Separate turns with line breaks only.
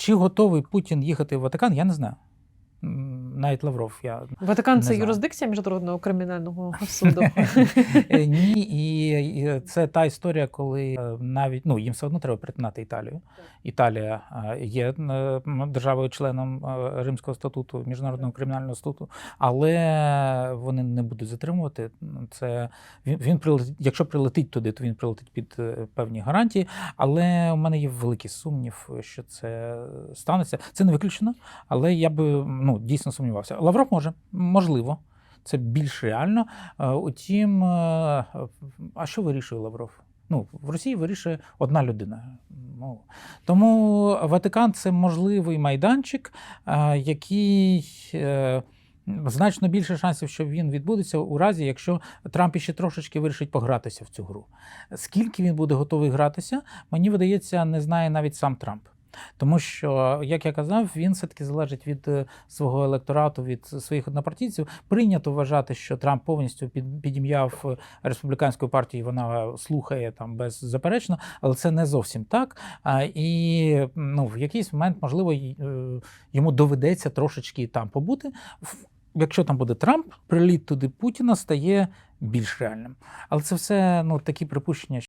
Чи готовий Путін їхати в Ватикан, я не знаю. Навіть Лавров. Я
Ватикан
Не
це
знаю.
юрисдикція міжнародного кримінального суду.
Е, Ні, і це та історія, коли е, навіть ну їм все одно треба перетинати Італію. Італія е, є державою-членом Римського статуту, міжнародного кримінального статуту, але вони не будуть затримувати. Це він, він прилетить, якщо прилетить туди, то він прилетить під певні гарантії. Але у мене є великий сумнів, що це станеться. Це не виключено, але я би ну дійсно сумнівався. Лавров може, можливо. Це більш реально. Е, Утім, е, а що вирішує Лавров? Ну, в Росії вирішує одна людина. Ну, тому Ватикан це можливий майданчик, е, який. Значно більше шансів, що він відбудеться у разі, якщо Трамп іще трошечки вирішить погратися в цю гру. Скільки він буде готовий гратися, мені видається, не знає навіть сам Трамп. Тому що, як я казав, він все-таки залежить від е, свого електорату, від своїх однопартійців. Прийнято вважати, що Трамп повністю підім'яв е, республіканську партію, вона слухає там беззаперечно, але це не зовсім так. І ну, в якийсь момент, можливо, е, йому доведеться трошечки там побути. Якщо там буде Трамп, приліт туди Путіна стає більш реальним. Але це все ну, такі припущення.